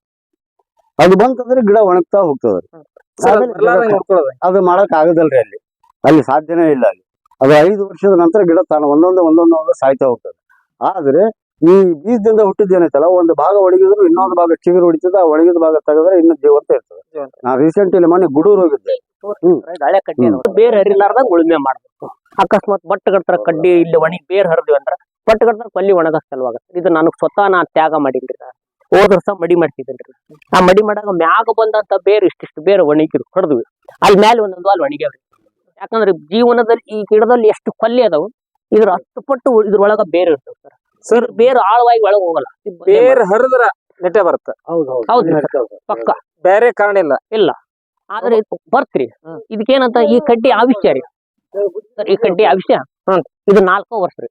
S3: ಅದು ಬಂತಂದ್ರೆ ಗಿಡ ಒಣಗ್ತಾ ಹೋಗ್ತದೆ ರೀ.
S1: ಸರ್ ಅದು
S3: ಆಮೇಲೆ
S1: ಬರ್ಲಾರ್ದಂಗ್
S3: ಗಿಡ- ಅದು ಮಾಡಕ್ ಆಗದಲ್ರಿ ಅಲ್ಲಿ. ಅಲ್ಲಿ ಸಾಧ್ಯನೇ ಇಲ್ಲ ಅಲ್ಲಿ. ಅದು ಐದು ವರ್ಷದ ನಂತರ ಗಿಡ ತಾನು ಒಂದೊಂದು ಒಂದೊಂದು ಒಂದು ಸಾಯ್ತಾ ಹೋಗ್ತದೆ. ಆದ್ರೆ ಈ ಬೀಜದಿಂದ ಹುಟ್ಟಿದ್ದೇನೈತಲ್ಲ ಒಂದು ಭಾಗ ಒಣಗಿದ್ರು ಇನ್ನೊಂದು ಭಾಗ ಚಿಗುರು ಹೊಡಿತದೆ ಆ ಒಣಗಿದ ಭಾಗ ತೆಗೆದ್ರೆ ಇನ್ನೂ ಜೀವಂತ ಇರ್ತದೆ. ನಾ ರೀಸೆಂಟ್ ಇಲ್ಲಿ ಮೊನ್ನೆ ಗುಡೂರು ಹೋಗಿದ್ದೆ.
S2: ಹಳೆ ಕಡ್ಡಿ ಬೇರೆ ಹರಿಲಾರ್ದಂಗ ಉಳುಮೆ ಮಾಡ್ಬೇಕು. ಅಕಸ್ಮಾತ್ ಬಟ್ ಕಟ್ತಾರ ಕಡ್ಡಿ ಇಲ್ಲಿ ಒಣಗಿ ಬೇರ್ ಹರಿದ್ವಿ ಅಂದ್ರ ಬಟ್ ಕಟ್ತಾರ ಕೊಲ್ಲಿ ಒಣಗ ಸಲುವಾಗ ಇದು ನನಗೆ ಸ್ವತಃ ನಾ ತ್ಯಾಗ ಮಾಡಿನ್ರಿ ಹೋದ್ರಸ ಮಡಿ ಮಾಡ್ತಿದ್ದೇನ್ರಿ ಆ ಮಡಿ ಮಾಡಾಗ ಮ್ಯಾಗ ಬಂದಂತ ಬೇರೆ ಇಷ್ಟಿಷ್ಟು ಬೇರೆ ಒಣಗಿದ್ರು ಹೊಡೆದ್ವಿ ಅಲ್ಲಿ ಮೇಲೆ ಒಂದೊಂದು ಅಲ್ಲಿ ಒಣಗ್ಯಾವ್ರಿ. ಯಾಕಂದ್ರೆ ಜೀವನದಲ್ಲಿ ಈ ಗಿಡದಲ್ಲಿ ಎಷ್ಟು ಕೊಲ್ಲಿ ಅದಾವು ಇದ್ರ ಹತ್ತು ಪಟ್ಟು ಇದ್ರೊಳಗ ಬೇರೆ ಇರ್ತಾವ ಸರ್. ಸರ್ ಬೇರೆ ಆಳವಾಗಿ ಒಳಗ ಹೋಗಲ್ಲ.
S1: ಬೇರ್ ಹರಿದ್ರ ನೆಟ್ಟೆ ಬರುತ್ತೆ.
S3: ಹೌದು
S2: ಹೌದು ಪಕ್ಕ.
S1: ಬೇರೆ ಕಾರಣ ಇಲ್ಲ. ಇಲ್ಲ.
S2: ಆದ್ರೆ ಇದು ಬರ್ತ್ರಿ. ಇದಕ್ಕೇನಂತ ಈ ಕಡ್ಡಿ ಆವಿಷ್ಯ ರೀ ಸರ್ ಈ ಕಡ್ಡಿ ಆವಿಷ್ಯ
S1: ಹ್ಮ್.
S2: ಇದು ನಾಲ್ಕೋ ವರ್ಷ ರೀ.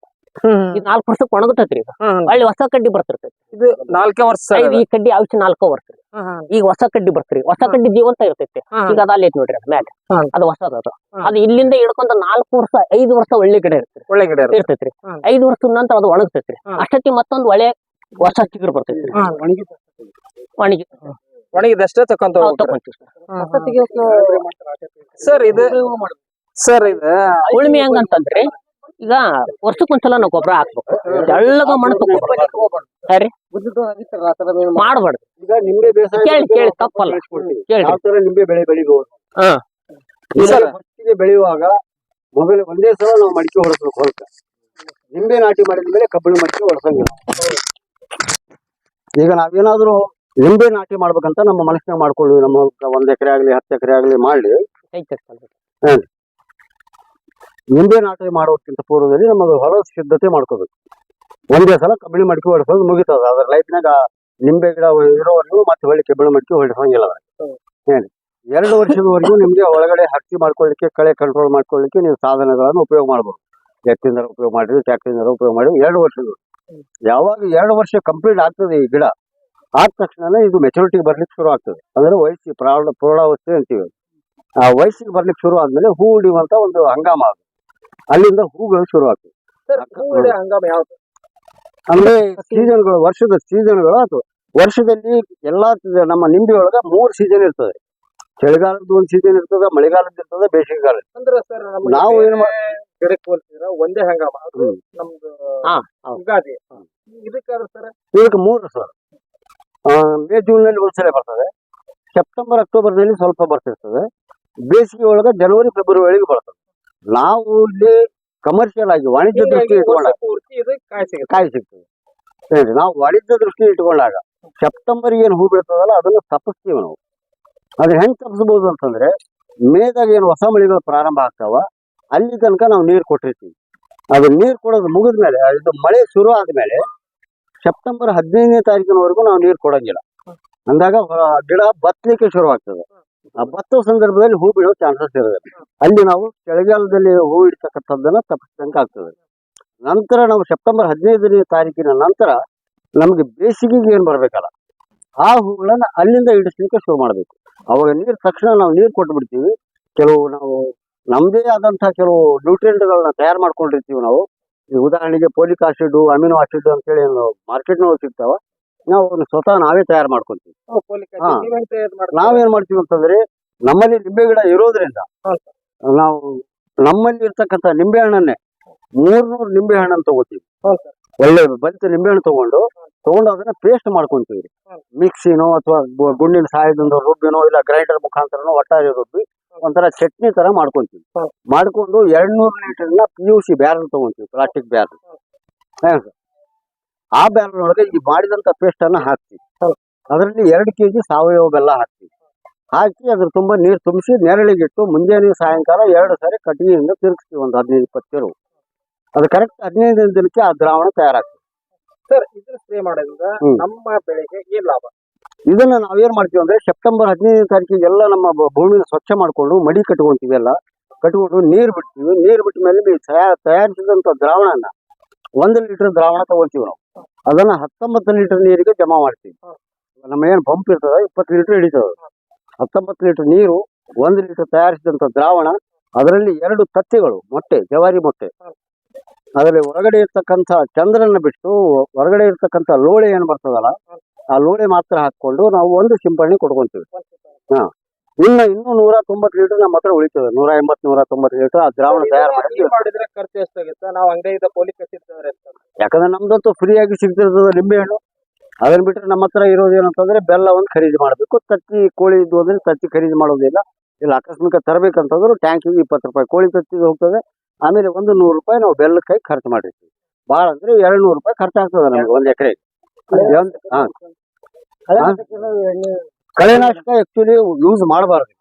S2: ಇದು ನಾಲ್ಕು ವರ್ಷಕ್ಕೆ ಒಣಗತೈತ್ರಿ ಇದು.
S1: ಹ್ಮ್.
S2: ಒಳ್ಳೆ ಹೊಸ ಕಡ್ಡಿ ಬರ್ತಿರ್ತೈತಿ
S1: ಇದು. ನಾಲ್ಕೇ ವರ್ಷ
S2: ಐದು ಈ ಕಡ್ಡಿ ಆವಿಷ್ಯ ನಾಲ್ಕೋ ವರ್ಷ. ರೀ ಈಗ ಹೊಸ ಕಡ್ಡಿ ಬರ್ತ್ರಿ ಹೊಸ ಕಡ್ಡಿ ಜೀವಂತ ಇರ್ತೈತಿ. ಈಗ ಅದ ಅಲ್ಲಿ ನೋಡ್ರಿ ಅದ್ ಮ್ಯಾಲೆ. ಅದು ಹೊಸದ ಅದು. ಅದು ಇಲ್ಲಿಂದ ಹಿಡ್ಕೊಂತ ನಾಲ್ಕು ವರ್ಷ ಐದು ವರ್ಷ ಒಳ್ಳೆ ಗಿಡ ಇರ್ತೈತಿ
S1: ಒಳ್ಳೆ ಗಿಡ ಇರುತ್ತೆ.
S2: ಇರ್ತೈತ್ರಿ. ಐದು ವರ್ಷದ ನಂತರ ಅದು ಒಣಗ್ತೈತ್ರಿ.
S1: ಅಷ್ಟಕ್ಕೆ
S2: ಅಷ್ಟೊತ್ತಿ ಮತ್ತೊಂದು ಒಳ್ಳೆ ಹೊಸ ಚಿಗುರು ಬರ್ತೈತಿ ಒಣಗಿ
S1: ಒಣಗಿದಷ್ಟೇ ತಕೊಂತ
S2: ಸರ್.
S1: ಇದು ಸರ್ ಇದು
S2: ಉಳ್ಮೆ ಹೆಂಗಂತಂದ್ರಿ. ಈಗ ವರ್ಷಕ್ಕೊಂದ್ಸಲ ನಾವು ಗೊಬ್ಬರ ಹಾಕ್ಬೇಕು. ತೆಳ್ಳಗ ಮಣ್ಣು ತಗೋಬೇಕು ಸರಿ? ಮಾಡ್ಬಾರ್ದು.
S3: ಈಗ ನಿಂಬೆ ಬೇಸಾಯ
S2: ಕೇಳಿ ಕೇಳಿ ತಪ್ಪಲ್ಲ. ಕೇಳಿ.
S3: ನಿಂಬೆ ಬೆಳೆ ಬೆಳಿಬಹುದು
S2: ಹಾ.
S3: ಬೆಳೆಯುವಾಗ ಮೊದಲು ಒಂದೇ ಸಲ ನಾವು ಮಡಿಕೆ ಹೊಡೆಸ್ಬೇಕು ಹೊಲಕ್ಕ ನಿಂಬೆ ನಾಟಿ ಮಾಡಿದ ಮೇಲೆ ಕಬ್ಬಿಣ ಮಡಿಕೆ ಹೊಡೆಸಂಗಿಲ್ಲ. ಈಗ ನಾವೇನಾದ್ರೂ ನಿಂಬೆ ನಾಟಿ ಮಾಡ್ಬೇಕಂತ ನಮ್ಮ ಮನಸ್ಸಿನ ಮಾಡ್ಕೊಳ್ಳಿ. ನಮ್ಮ ಒಂದ್ ಎಕರೆ ಆಗ್ಲಿ ಹತ್ತು ಎಕರೆ ಆಗ್ಲಿ ಮಾಡಿ. ನಿಂಬೆ ನಾಟಿ ಮಾಡೋದಕ್ಕಿಂತ ಪೂರ್ವದಲ್ಲಿ ನಮಗೆ ಹೊಲ ಸಿದ್ಧತೆ ಮಾಡ್ಕೋಬೇಕು. ಒಂದೇ ಸಲ ಕಬ್ಬಿಣಿ ಮಡಿಕೆ ಹೊಡೆಸೋದು ಮುಗಿತದ. ಅದ್ರ ಲೈಫ್ನಾಗ ನಿಂಬೆ ಗಿಡ ಇರೋವರೆಗೂ ಮತ್ತೆ ಹೊಳ್ಳಿ ಕಬ್ಬಿಣಿ ಮಡಿಕೆ ಹೊಡ್ಸಂಗಿಲ್ಲ ಹೇಳಿ. ಎರಡು ವರ್ಷದವರೆಗೂ ನಿಮ್ಗೆ ಒಳಗಡೆ ಹತ್ತಿ ಮಾಡ್ಕೊಳ್ಳಿಕ್ಕೆ, ಕಳೆ ಕಂಟ್ರೋಲ್ ಮಾಡ್ಕೊಳ್ಳಿಕ್ಕೆ ನೀವು ಸಾಧನಗಳನ್ನು ಉಪಯೋಗ ಮಾಡ್ಬೋದು. ಎತ್ತಿಂದ ಉಪಯೋಗ ಮಾಡಿದ್ರು ಟ್ಯಾಕ್ಟ್ರಿಂದ ಉಪಯೋಗ ಮಾಡಿ ಎರಡು ವರ್ಷದ ಯಾವಾಗ ಎರಡು ವರ್ಷ ಕಂಪ್ಲೀಟ್ ಆಗ್ತದೆ ಈ ಗಿಡ, ಆದ ತಕ್ಷಣನೇ ಇದು ಮೆಚುರಿಟಿ ಬರ್ಲಿಕ್ಕೆ ಶುರು ಆಗ್ತದೆ. ಅಂದ್ರೆ ವಯಸ್ಸಿಗೆ ಪ್ರೌಢ ಪ್ರೌಢಾವಸ್ಥೆ ಅಂತೀವಿ. ಆ ವಯಸ್ಸಿಗೆ ಬರ್ಲಿಕ್ಕೆ ಶುರು ಆದ್ಮೇಲೆ ಹೂ ಹಿಡಿಯುವಂತ ಒಂದು ಹಂಗಾಮ ಅದು. ಅಲ್ಲಿಂದ ಹೂಗಳು ಶುರು ಆಗ್ತದೆ.
S1: ಹೂವಿನ ಹಂಗಾಮ ಯಾವ್ದು?
S3: ಅಂದ್ರೆ ಸೀಸನ್ಗಳು ವರ್ಷದ ಸೀಸನ್ಗಳು ಅಥವಾ ವರ್ಷದಲ್ಲಿ ಎಲ್ಲಾ ನಮ್ಮ ನಿಂಬೆ ಒಳಗ ಮೂರ್ ಸೀಸನ್ ಇರ್ತದೆ. ಚಳಿಗಾಲದ ಒಂದ್ ಸೀಸನ್ ಇರ್ತದೆ ಮಳೆಗಾಲದ ಇರ್ತದೆ ಬೇಸಿಗೆಗಾಲ
S1: ಅಂದ್ರೆ ಸರ್
S3: ನಾವು ಏನ್
S1: ಗಿಡಕ್ಕೆ ಹೋಲಿಸಿದ್ರೆ ಒಂದೇ ಹಂಗಾಮ ಅದು ನಮ್ದು. ಯುಗಾದಿ. ಇದಕ್ಕಾದ್ರೆ ಸರ್?
S3: ಇದಕ್ಕೆ ಮೂರು ಸರ್. ಮೇ ಜೂನ್ನಲ್ಲಿ ಒಂದ್ಸಲ ಬರ್ತದೆ. ಸೆಪ್ಟೆಂಬರ್ ಅಕ್ಟೋಬರ್ನಲ್ಲಿ ಸ್ವಲ್ಪ ಬರ್ತಿರ್ತದೆ. ಬೇಸಿಗೆ ಒಳಗ ಜನವರಿ ಫೆಬ್ರವರಿಗೆ ಬರ್ತದೆ. ನಾವು ಇಲ್ಲಿ ಕಮರ್ಷಿಯಲ್ ಆಗಿ ವಾಣಿಜ್ಯ ದೃಷ್ಟಿ ಇಟ್ಕೊಂಡಾಗ
S1: ಕಾಯಿ
S3: ಸಿಗ್ತದೆ. ಏನ್ರಿ ನಾವು ವಾಣಿಜ್ಯ ದೃಷ್ಟಿ ಇಟ್ಕೊಂಡಾಗ ಸೆಪ್ಟೆಂಬರ್ ಏನು ಹೂ ಬೀಳ್ತದಲ್ಲ ಅದನ್ನ ತಪ್ಪಿಸ್ತೀವಿ ನಾವು. ಅದ್ರ ಹೆಂಗ್ ತಪ್ಪಿಸ್ಬೋದು ಅಂತಂದ್ರೆ ಮೇದಾಗ ಏನು ಹೊಸ ಮಳೆಗಳು ಪ್ರಾರಂಭ ಆಗ್ತಾವ ಅಲ್ಲಿ ತನಕ ನಾವು ನೀರು ಕೊಟ್ಟಿರ್ತೀವಿ. ಅದು ನೀರು ಕೊಡೋದು ಮುಗಿದ್ಮೇಲೆ ಇದು ಮಳೆ ಶುರು ಆದ್ಮೇಲೆ ಸೆಪ್ಟೆಂಬರ್ ಹದಿನೈದನೇ ತಾರೀಕಿನವರೆಗೂ ನಾವು ನೀರು ಕೊಡಂಗಿಲ್ಲ. ಅಂದಾಗ ಗಿಡ ಬತ್ತಲಿಕ್ಕೆ ಶುರು ಆಗ್ತದೆ ಬತ್ತೋ ಸಂದರ್ಭದಲ್ಲಿ ಹೂ ಬಿಡೋ ಚಾನ್ಸಸ್ ಇರುತ್ತೆ ಅಲ್ಲಿ ನಾವು ಚಳಿಗಾಲದಲ್ಲಿ ಹೂ ಇಡ್ತಕ್ಕಂಥದ್ದನ್ನ ತಪ್ಪಿಸಿದಂಗೆ ಆಗ್ತದೆ. ನಂತರ ನಾವು ಸೆಪ್ಟೆಂಬರ್ ಹದಿನೈದನೇ ತಾರೀಕಿನ ನಂತರ ನಮಗೆ ಬೇಸಿಗೆಗೆ ಏನ್ ಬರಬೇಕಲ್ಲ, ಆ ಹೂಗಳನ್ನ ಅಲ್ಲಿಂದ ಇಡಿಸ್ಲಿಕ್ಕೆ ಶುರು ಮಾಡ್ಬೇಕು. ಅವಾಗ ನೀರ್ ತಕ್ಷಣ ನಾವು ನೀರ್ ಕೊಟ್ಟು ಬಿಡ್ತೀವಿ ಕೆಲವು ನಾವು ನಮ್ದೇ ಆದಂತಹ ಕೆಲವು ನ್ಯೂಟ್ರಿಯೆಂಟ್ಗಳನ್ನ ತಯಾರು ಮಾಡ್ಕೊಂಡಿರ್ತೀವಿ ನಾವು. ಉದಾಹರಣೆಗೆ ಪೋಲಿಕ್ ಆಸಿಡ್, ಅಮಿನೋ ಆಸಿಡ್ ಅಂತೇಳಿ ಮಾರ್ಕೆಟ್ನೊಳಗೆ ಸಿಗ್ತಾವ. ನಾವು ಅವ್ನ ಸ್ವತಃ ನಾವೇ ತಯಾರು ಮಾಡ್ಕೊಂತೀವಿ. ಹಾ. ನಾವೇನ್ ಮಾಡ್ತೀವಿ ಅಂತಂದ್ರೆ ನಮ್ಮಲ್ಲಿ ನಿಂಬೆ ಗಿಡ ಇರೋದ್ರಿಂದ. ನಾವು ನಮ್ಮಲ್ಲಿ ಇರ್ತಕ್ಕಂಥ ನಿಂಬೆ ಹಣ್ಣನ್ನೇ ಮೂರ್ನೂರು ನಿಂಬೆ ಹಣ್ಣನ್ನು ತಗೋತೀವಿ.
S1: ಹೌದು
S3: ಒಳ್ಳೆ ಬಲಿತ ನಿಂಬೆ ಹಣ್ಣು ತಗೊಂಡು ತಗೊಂಡು ಅದನ್ನ ಪೇಸ್ಟ್ ಮಾಡ್ಕೊಂತೀವಿ. ಮಿಕ್ಸಿನೋ ಅಥವಾ ಗುಂಡಿನ ಸಹಾಯದಿಂದ ರುಬ್ಬಿನೋ ಇಲ್ಲ ಗ್ರೈಂಡರ್ ಮುಖಾಂತರನೋ ಒಟ್ಟಾರೆ ರುಬ್ಬಿ ಒಂಥರ ಚಟ್ನಿ ತರ ಮಾಡ್ಕೊಂತೀವಿ. ಮಾಡ್ಕೊಂಡು ಎರಡ್ನೂರು ಲೀಟರ್ನ ಪಿ ಯು ಸಿ ಬ್ಯಾರಲ್ ತಗೊಂತೀವಿ ಪ್ಲಾಸ್ಟಿಕ್ ಬ್ಯಾರಲ್ ಆ ಬ್ಯಾರಲ್ ಒಳಗೆ ಈ ಮಾಡಿದಂತ ಪೇಸ್ಟ್ ಅನ್ನ ಹಾಕ್ತೀವಿ. ಅದರಲ್ಲಿ ಎರಡು ಕೆಜಿ ಸಾವಯವ ಬೆಲ್ಲ ಹಾಕ್ತೀವಿ. ಹಾಕಿ ಅದ್ರ ತುಂಬಾ ನೀರು ತುಂಬಿಸಿ ನೆರಳಿಗಿಟ್ಟು ಮುಂಜಾನೆ ಸಾಯಂಕಾಲ ಎರಡು ಸಾರಿ ಕಟ್ಟಿಗೆಯಿಂದ ತಿರುಗಿಸ್ತೀವಿ ಒಂದು ಹದಿನೈದು ಇಪ್ಪತ್ತು ತಿರು ಅದು ಕರೆಕ್ಟ್ ಹದಿನೈದು ದಿನಕ್ಕೆ ಆ ದ್ರಾವಣ ತಯಾರಾಗ್ತದೆ.
S1: ಸರ್ ಇದನ್ನ ಸ್ಪ್ರೇ ಮಾಡೋದ್ರಿಂದ ನಮ್ಮ ಬೆಳೆಗೆ ಏನ್ ಲಾಭ?
S3: ಇದನ್ನ ನಾವೇನ್ ಮಾಡ್ತೀವಿ ಅಂದ್ರೆ ಸೆಪ್ಟೆಂಬರ್ ಹದಿನೈದನೇ ತಾರೀಕಿಗೆ ಎಲ್ಲ ನಮ್ಮ ಭೂಮಿನ ಸ್ವಚ್ಛ ಮಾಡ್ಕೊಂಡು ಮಡಿ ಕಟ್ಕೊಂತೀವಿ ಎಲ್ಲ. ಕಟ್ಕೊಂಡು ನೀರ್ ಬಿಡ್ತೀವಿ. ನೀರ್ ಬಿಟ್ಟ ಮೇಲೆ ತಯಾರಿಸಿದಂತ ದ್ರಾವಣನ ಒಂದು ಲೀಟರ್ ದ್ರಾವಣ ತಗೊಳ್ತೀವಿ ನಾವು. ಅದನ್ನ ಹತ್ತೊಂಬತ್ತು ಲೀಟರ್ ನೀರಿಗೆ ಜಮಾ ಮಾಡ್ತೀವಿ. ನಮ್ಮ ಏನು ಪಂಪ್ ಇರ್ತದ ಇಪ್ಪತ್ತು ಲೀಟರ್ ಹಿಡಿತದ. ಹತ್ತೊಂಬತ್ತು ಲೀಟರ್ ನೀರು ಒಂದು ಲೀಟರ್ ತಯಾರಿಸಿದಂತ ದ್ರಾವಣ ಅದರಲ್ಲಿ ಎರಡು ತತ್ತಿಗಳು ಮೊಟ್ಟೆ ಜವಾರಿ ಮೊಟ್ಟೆ. ಅದರಲ್ಲಿ ಹೊರಗಡೆ ಇರ್ತಕ್ಕಂಥ ಚಂದ್ರನ ಬಿಟ್ಟು ಹೊರಗಡೆ ಇರ್ತಕ್ಕಂಥ ಲೋಳೆ ಏನು ಬರ್ತದಲ್ಲ ಆ ಲೋಳೆ ಮಾತ್ರ ಹಾಕೊಂಡು ನಾವು ಒಂದು ಸಿಂಪಡಣೆ ಕೊಡ್ಕೊಂತೀವಿ. ಇನ್ನ ಇನ್ನೂ ನೂರ ತೊಂಬತ್ತು ಲೀಟರ್ ನಮ್ಮ ಹತ್ರ ಉಳಿತದೆ. ನೂರ ಎಂಬತ್ ನೂರ ತೊಂಬತ್ತು ಲೀಟರ್ ಆ ದ್ರಾವಣ ತಯಾರು ಮಾಡಿ
S1: ಮಾಡಿದ್ರೆ ಖರ್ಚು ಎಷ್ಟಾಗುತ್ತೆ? ನಾವು ಅಂಗಡಿಯಿಂದ ಪೋಲಿಕ್ ಆಸಿಡ್ ತಂದ್ರೆ
S3: ಯಾಕಂದ್ರೆ ನಮ್ದಂತೂ ಫ್ರೀ ಆಗಿ ಸಿಗ್ತಿರ್ತದೆ ನಿಂಬೆ ಹಣ್ಣು. ಅದನ್ನ ಬಿಟ್ಟರೆ ನಮ್ಮ ಹತ್ರ ಇರೋದು ಏನಂತಂದ್ರೆ ಬೆಲ್ಲ ಒಂದು ಖರೀದಿ ಮಾಡಬೇಕು. ತತ್ತಿ ಕೋಳಿ ಇದ್ದು ಅಂದ್ರೆ ತತ್ತಿ ಖರೀದಿ ಮಾಡೋದಿಲ್ಲ. ಇಲ್ಲ ಆಕಸ್ಮಿಕ ತರಬೇಕಂತಂದ್ರೆ ಟ್ಯಾಂಕಿಗೆ ಇಪ್ಪತ್ತು ರೂಪಾಯಿ ಕೋಳಿ ತತ್ತಿ ಹೋಗ್ತದೆ. ಆಮೇಲೆ ಒಂದು ನೂರು ರೂಪಾಯಿ ನಾವು ಬೆಲ್ಲಕ್ಕಾಗಿ ಖರ್ಚು ಮಾಡಿರ್ತೀವಿ. ಭಾಳ ಅಂದ್ರೆ ಎರಡು ನೂರು ರೂಪಾಯಿ ಖರ್ಚಾಗ್ತದೆ ನಮ್ಗೆ ಒಂದ್ ಎಕರೆ ಹಾ. ಕಳೆನಾಶಕ ಆಕ್ಚುಲಿ ಯೂಸ್ ಮಾಡಬಾರ್ದು.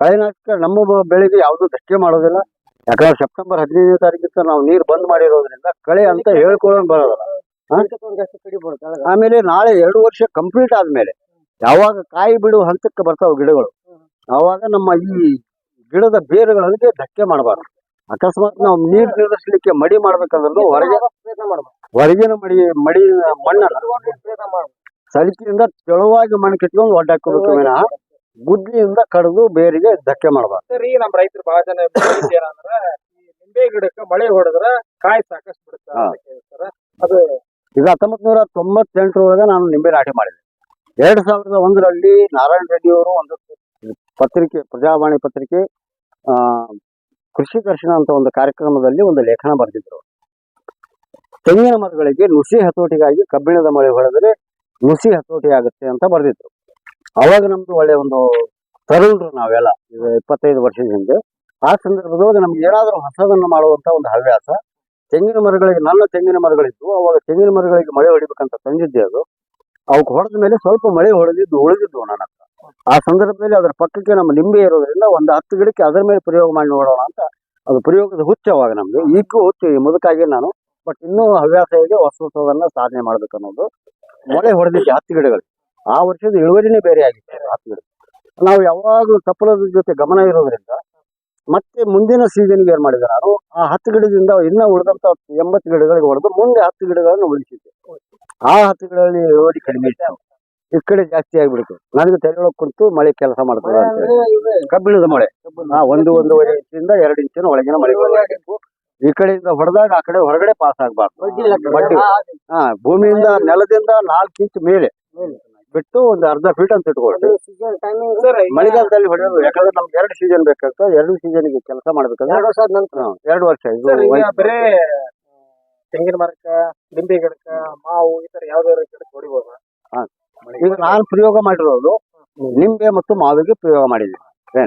S3: ಕಳೆನಾಶಕ ನಮ್ಮ ಬೆಳೆಗೆ ಯಾವುದು ಧಕ್ಕೆ ಮಾಡೋದಿಲ್ಲ. ಯಾಕಂದ್ರೆ ಸೆಪ್ಟೆಂಬರ್ ಹದಿನೈದನೇ ತಾರೀಕಿಂದ ನಾವು ನೀರು ಬಂದ್ ಮಾಡಿರೋದ್ರಿಂದ ಕಳೆ ಅಂತ ಹೇಳ್ಕೊಳ್ಳೋದು ಬರೋದಲ್ಲ? ಆಮೇಲೆ ನಾಳೆ ಎರಡು ವರ್ಷ ಕಂಪ್ಲೀಟ್ ಆದ್ಮೇಲೆ ಯಾವಾಗ ಕಾಯಿ ಬಿಡುವ ಹಂತಕ್ಕೆ ಬರ್ತಾವ ಗಿಡಗಳು. ಆವಾಗ ನಮ್ಮ ಈ ಗಿಡದ ಬೇರುಗಳಿಗೆ ಧಕ್ಕೆ ಮಾಡಬಾರ್ದು. ಅಕಸ್ಮಾತ್ ನಾವು ನೀರ್ ನಿರ್ಧರಿಸಲಿಕ್ಕೆ ಮಡಿ ಮಾಡ್ಬೇಕಂದ್ರೂ ಹೊರಗೆ ಹೊರಗಿನ ಮಡಿ ಮಡಿ ಮಣ್ಣನ್ನ ಸಲಿಕೆಯಿಂದ ತೆಳುವಾಗಿ ಮಣ್ಣು ಕಿಟ್ಕೊಂಡು ಒಡ್ಡಾಕೋಬೇಕು ವಿನಃ ಗುದ್ಲಿಯಿಂದ ಕಡಿದು ಬೇರಿಗೆ ಧಕ್ಕೆ ಮಾಡಬಾರ್ದು.
S1: ಸರಿ ನಮ್ ರೈತರು ಬಹಳ ಜನ ಏನಂದ್ರ ನಿಂಬೆ ಗಿಡಕ್ಕೆ ಮಳೆ ಹೊಡೆದ್ರ ಕಾಯಿ ಸಾಕಷ್ಟು ಬಿಡುತ್ತೆ
S3: ಹಾ.
S1: ಅದು
S3: ಈಗ ಹತ್ತೊಂಬತ್ ನೂರ ತೊಂಬತ್ತೆಂಟರೊಳಗೆ ನಾನು ನಿಂಬೆ ನಾಟಿ ಮಾಡಿದೆ. ಎರಡ್ ಸಾವಿರದ ಒಂದರಲ್ಲಿ ನಾರಾಯಣ ರೆಡ್ಡಿ ಅವರು ಒಂದು ಪತ್ರಿಕೆ ಪ್ರಜಾವಾಣಿ ಪತ್ರಿಕೆ ಆ ಕೃಷಿ ದರ್ಶನ ಅಂತ ಒಂದು ಕಾರ್ಯಕ್ರಮದಲ್ಲಿ ಒಂದು ಲೇಖನ ಬರೆದಿದ್ರು. ತೆಂಗಿನ ಮರಗಳಿಗೆ ನುಸಿ ಹತೋಟಿಗಾಗಿ ಕಬ್ಬಿಣದ ಮಳೆ ಹೊಡೆದರೆ ನುಸಿ ಹತೋಟಿ ಆಗುತ್ತೆ ಅಂತ ಬರೆದಿದ್ರು. ಅವಾಗ ನಮ್ದು ಒಳ್ಳೆ ಒಂದು ತರುಣರು ನಾವೆಲ್ಲ ಇಪ್ಪತ್ತೈದು ವರ್ಷದ ಹಿಂದೆ. ಆ ಸಂದರ್ಭದೊಳಗೆ ನಮ್ಗೆ ಏನಾದರೂ ಹೊಸದನ್ನು ಮಾಡುವಂತ ಒಂದು ಹವ್ಯಾಸ. ತೆಂಗಿನ ಮರಗಳಿಗೆ, ನನ್ನ ತೆಂಗಿನ ಮರಗಳಿದ್ವು, ಅವಾಗ ತೆಂಗಿನ ಮರಗಳಿಗೆ ಮಳೆ ಹೊಡಿಬೇಕಂತ ತಂದಿದ್ದೆ ಅದು. ಅವಕ್ಕೆ ಹೊಡೆದ ಮೇಲೆ ಸ್ವಲ್ಪ ಮಳೆ ಹೊಡೆದಿದ್ದು ಉಳಿದಿದ್ವು ನನ್ನ ಹತ್ರ. ಆ ಸಂದರ್ಭದಲ್ಲಿ ಅದರ ಪಕ್ಕಕ್ಕೆ ನಮ್ಮ ನಿಂಬೆ ಇರೋದ್ರಿಂದ ಒಂದು ಹತ್ತು ಗಿಡಕ್ಕೆ ಅದರ ಮೇಲೆ ಪ್ರಯೋಗ ಮಾಡಿ ನೋಡೋಣ ಅಂತ ಅದು ಪ್ರಯೋಗದ ಹುಚ್ಚು ಅವಾಗ ನಮ್ದು. ಈಗೂ ಹುಚ್ಚು ಮುದುಕಾಗಿ ನಾನು ಬಟ್ ಇನ್ನೂ ಹವ್ಯಾಸ ಇದೆ ಹೊಸ ಹೊಸದನ್ನ ಸಾಧನೆ ಮಾಡ್ಬೇಕು ಅನ್ನೋದು ಮೊಳೆ ಹೊಡೆದಿದ್ದೆ ಹತ್ತು ಗಿಡಗಳು. ಆ ವರ್ಷದ ಇಳುವರಿನೇ ಬೇರೆ ಆಗಿದೆ ಹತ್ತು ಗಿಡ. ನಾವು ಯಾವಾಗಲೂ ತಪ್ಪಲದ ಜೊತೆ ಗಮನ ಇರೋದ್ರಿಂದ ಮತ್ತೆ ಮುಂದಿನ ಸೀಸನ್ಗೆ ಏನ್ ಮಾಡಿದೆ ನಾನು ಆ ಹತ್ತು ಗಿಡದಿಂದ ಇನ್ನ ಉಳಿದಂತ ಎಂಬತ್ತು ಗಿಡಗಳಿಗೆ ಹೊಡೆದು ಮುಂದೆ ಹತ್ತು ಗಿಡಗಳನ್ನು ಉಳಿಸಿದ್ದೆ. ಆ ಹತ್ತು ಗಿಡಗಳಲ್ಲಿ ಇಳುವರಿ ಕಡಿಮೆ ಇದೆ ಈ ಕಡೆ ಜಾಸ್ತಿ ಆಗ್ಬಿಡ್ತು. ನನಗೆ ತೆರೆಯೊಳಗೆ ಕುಂತು ಮಳೆ ಕೆಲಸ ಮಾಡ್ತದೆ. ಕಬ್ಬಿಣದ ಮಳೆ. ಒಂದು ಒಂದೂವರೆ ಇಂಚಿಂದ ಎರಡು ಇಂಚಿನ ಒಳಗಿನ ಮಳೆ ಬರಬೇಕು ಈ ಕಡೆಯಿಂದ ಹೊಡೆದಾಗ ಆ ಕಡೆ ಹೊರಗಡೆ ಪಾಸ್ ಆಗ್ಬಾರ್ದು ಬಡ್ಡಿ ಹಾ ಭೂಮಿಯಿಂದ ನೆಲದಿಂದ ನಾಲ್ಕು ಇಂಚ್ ಮೇಲೆ ಬಿಟ್ಟು ಒಂದು ಅರ್ಧ ಫೀಟ್ ಅಂತ ಇಟ್ಕೊಳ್ರಿ
S1: ಸರ್
S3: ಮಳೆಗಾಲದಲ್ಲಿ ಹೊಡೆಯೋದು ಯಾಕಂದ್ರೆ ನಮ್ಗೆ ಎರಡು ಸೀಸನ್ ಬೇಕಾಗ್ತದೆ ಎರಡು ಸೀಸನ್ಗೆ ಕೆಲಸ ಮಾಡ್ಬೇಕಂದ್ರೆ ಎರಡು ವರ್ಷ ನಂತರ ಎರಡು ವರ್ಷ ಇದು.
S1: ಬರೇ ತೆಂಗಿನ ಮರಕ್ಕ ಲಿಂಬೆ ಗಿಡಕ್ಕ ಮಾವು ಈ ತರ ಯಾವ್ದಾದ್ರು ಗಿಡಕ್ಕೆ ಹೊಡಿಬೋದು
S3: ಹಾ. ಈಗ ನಾನು ಪ್ರಯೋಗ ಮಾಡಿರೋದು ನಿಂಬೆ ಮತ್ತು ಮಾವಿಗೆ ಪ್ರಯೋಗ ಮಾಡಿದ್ದೀನಿ